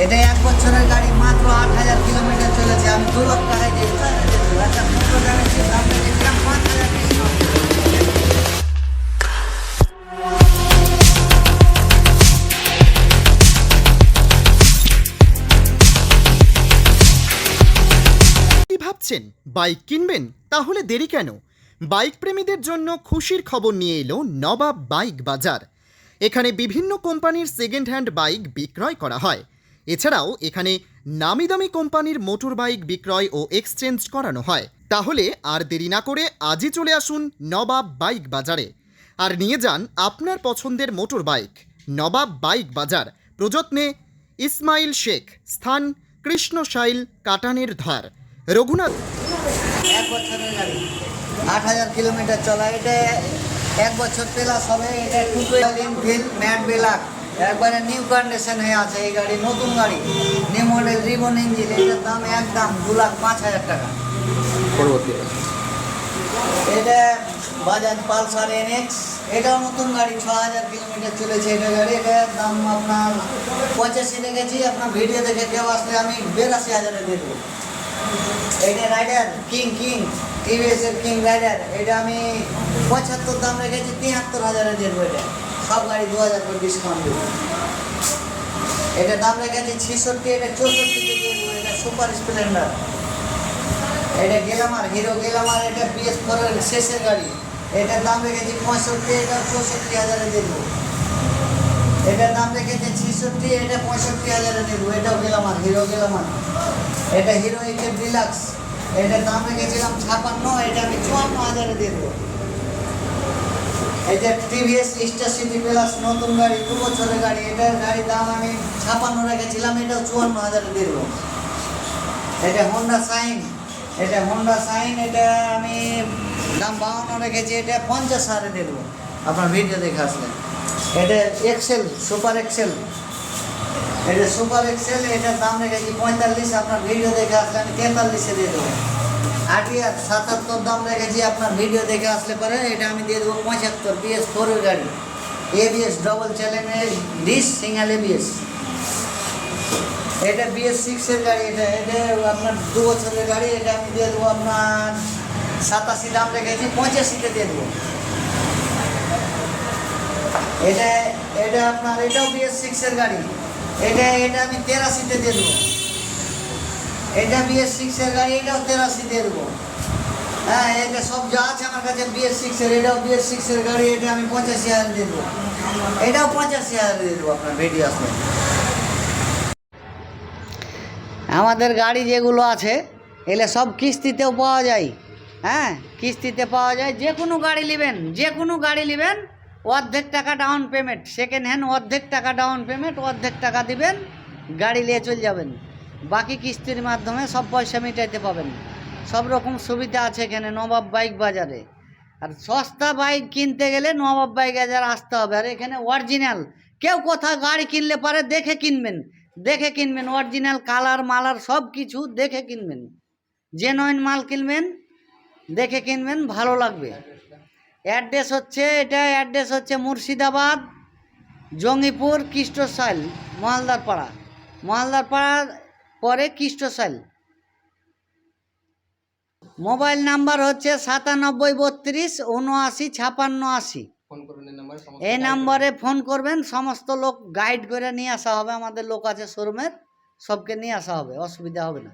এটা এক বছরের গাড়ি, মাত্র আট হাজার কিলোমিটার চলেছে। আমি দু লক্ষ টাকায় ভাবছেন, বাইক কিনবেন? তাহলে দেরি কেন? বাইক প্রেমীদের জন্য খুশির খবর নিয়ে এলো নবাব বাইক বাজার। এখানে বিভিন্ন কোম্পানির সেকেন্ড হ্যান্ড বাইক বিক্রয় করা হয়। এছাড়াও এখানে নামি দামি কোম্পানির মোটর বাইক বিক্রয় ও এক্সচেঞ্জ করানো হয়। তাহলে আর দেরি না করে আজই চলে আসুন নবাব বাইক বাজারে। আর নিয়ে যান আপনার পছন্দের মোটর বাইক নবাব বাইক বাজার, প্রযত্নে ইসমাইল শেখ, স্থান কৃষ্ণ কৃষ্ণশাইল কাটানের ধার, রঘুনাথ। এক বছরের গাড়ি, আট হাজার কিলোমিটার চলা, এটা এক বছর প্লাস হবে, এটা ম্যাট বেলাক। একবারে নিউ কন্ডিশন হয়ে আছে এই গাড়ি নতুন গাড়ি। নিউ মডেল রিবন ইঞ্জিন এটার দাম একদম দু লাখ পাঁচ হাজার টাকা। পরবর্তী এটা বাজাজ পালসার এনএক্স এটাও নতুন গাড়ি ছ হাজার কিলোমিটার চলেছে এটা গাড়ি। এটার দাম আপনার পঁচাশি রেখেছি আপনার ভিডিও দেখে কেউ আসলে আমি বিরাশি হাজারে দিয়ে দেবো এটা রাইডার কিং কিং টিভিএস এর কিং রাইডার এটা আমি পঁচাত্তর দাম রেখেছি তিয়াত্তর হাজারে দিয়ে দেবো এটা। সব গাড়ি দু হাজার করে ডিসকাউন্ট দেবো। এটা দাম রেখেছি ছেষট্টি, এটা দেবো এটা সুপার স্প্লেন্ডার। এটা গেলামার হিরো গেলামার এটা বিএস ফোরের শেষের গাড়ি। এটার দাম রেখেছি পঁয়ষট্টি, এটা চৌষট্টি হাজারে দেবো। এটার দাম রেখেছি ছেষট্টি, এটা পঁয়ষট্টি হাজারে দেবো। এটাও গেলামার হিরো গেলামার এটা হিরো এইচের ডিলাক্স। এটার দাম রেখেছিলাম ছাপান্ন, এটা আমি চুয়ান্ন হাজারে দিয়ে দেবো। এটা টিভিএস স্টার সিটি প্লাস নতুন গাড়ি, দু বছরের গাড়ি, এটার গাড়ির দাম আমি ছাপান্ন রেখেছিলাম এটাও চুয়ান্ন হাজারে দেবো এটা হোন্ডা সাইন এটা হোন্ডা সাইন এটা আমি দাম বাউন্ন রেখেছি, এটা পঞ্চাশ হাজারে দেবো আপনার ভিডিও দেখে আসলে এটা এক্সেল সুপার এক্সেল এটা সুপার এক্সেল এটার দাম রেখেছি পঁয়তাল্লিশ, আপনার ভিডিও দেখে আসলে আমি তেতাল্লিশে দিয়ে দেবো। আটিয়ার সাতাত্তর দাম রেখেছি, আপনার ভিডিও দেখে আসলে পরে এটা আমি দিয়ে দেবো পঁচাত্তর বিএস ফোরের গাড়ি। এবিএস ডবল চ্যালেঞ্জের ডিস সিঙ্গেল এবিএস এটা বিএস সিক্সের গাড়ি, এটা এটা আপনার দু বছরের গাড়ি, এটা আমি দিয়ে দেবো আপনার সাতাশি দাম রেখেছি, পঁচাশিতে দিয়ে দেবো। এটা এটা আপনার, এটাও বিএস সিক্সের গাড়ি। এটা এটা আমি তেরাশিতে দিয়ে দেবো। এটা বিএস সিক্সের গাড়ি, এটাও তেরাশি দিয়ে দেবো হ্যাঁ এটা সব যা আছে আমার কাছে বিএস সিক্সের এটাও বিএস সিক্সের গাড়ি, এটা আমি পঁচাশি হাজার দিয়ে দেবো এটাও পঁচাশি হাজার দিয়ে দেবো আপনার ভিডিও আসলে। আমাদের গাড়ি যেগুলো আছে এগুলো সব কিস্তিতেও পাওয়া যায়। হ্যাঁ কিস্তিতে পাওয়া যায়। যে কোনো গাড়ি নেবেন, যে কোনো গাড়ি নেবেন, অর্ধেক টাকা ডাউন পেমেন্ট সেকেন্ড হ্যান্ড অর্ধেক টাকা ডাউন পেমেন্ট অর্ধেক টাকা দিবেন, গাড়ি নিয়ে চলে যাবেন। বাকি কিস্তির মাধ্যমে সব পয়সা মিটাইতে পাবেন। সব রকম সুবিধা আছে এখানে, নবাব বাইক বাজারে। আর সস্তা বাইক কিনতে গেলে নবাব বাইক বাজার আসতে হবে। আর এখানে অরিজিনাল কেউ কোথাও গাড়ি কিনলে পারে দেখে কিনবেন। দেখে কিনবেন অরিজিনাল কালার, মালার সব কিছু দেখে কিনবেন। জেনুইন মাল কিনবেন, দেখে কিনবেন, ভালো লাগবে। অ্যাড্রেস হচ্ছে, এটা অ্যাড্রেস হচ্ছে মুর্শিদাবাদ, জঙ্গিপুর কৃষ্ণশাইল মহালদার পাড়া মহালদার পাড়ার পরে কৃষ্ণশাইল মোবাইল নাম্বার হচ্ছে সাতানব্বই বত্রিশ উনআশি ছাপান্ন আশি। এই নাম্বারে ফোন করবেন সমস্ত লোক গাইড করে নিয়ে আসা হবে আমাদের লোক আছে শোরুমের সবকে নিয়ে আসা হবে অসুবিধা হবে না।